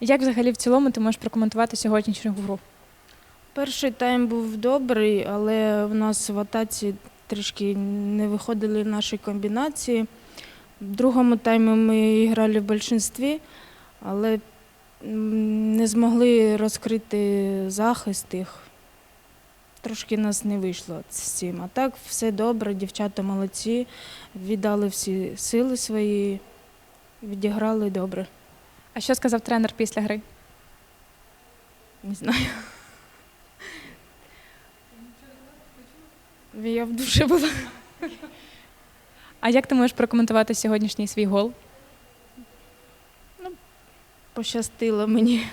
Як взагалі в цілому ти можеш прокоментувати сьогоднішню гру? Перший тайм був добрий, але в нас в атаці трішки не виходили наші комбінації. В другому таймі ми грали в більшинстві, але не змогли розкрити захист їх. Трошки нас не вийшло з цим. А так все добре, дівчата молодці, віддали всі сили свої, відіграли добре. А що сказав тренер після гри? Не знаю. Я в душі була. А як ти можеш прокоментувати сьогоднішній свій гол? Ну, Пощастило мені.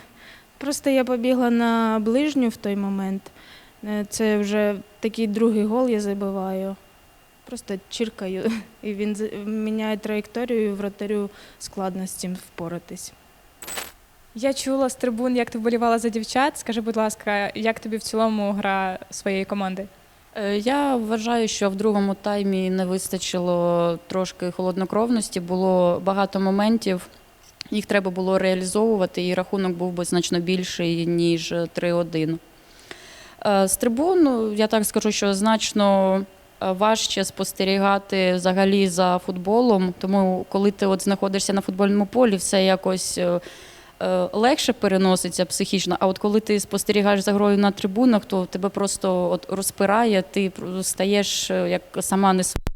Просто я побігла на ближню в той момент. Е, Це вже такий другий гол я забиваю. Просто чіркаю, і він міняє траєкторію, і вратарю складно з цим впоратись. Я чула з трибун, як ти вболівала за дівчат. Скажи, будь ласка, як тобі в цілому гра своєї команди? Е, Я вважаю, що в другому таймі не вистачило трошки холоднокровності. Було багато моментів. Їх треба було реалізовувати, і рахунок був би значно більший, ніж 3-1. Е, З трибун, ну, я так скажу, що значно е, важче спостерігати взагалі за футболом. Тому, коли ти от знаходишся на футбольному полі, все якось легше переноситься психічно. А от коли ти спостерігаєш за грою на трибунах, то тебе просто от розпирає, ти стаєш е, як сама не своя.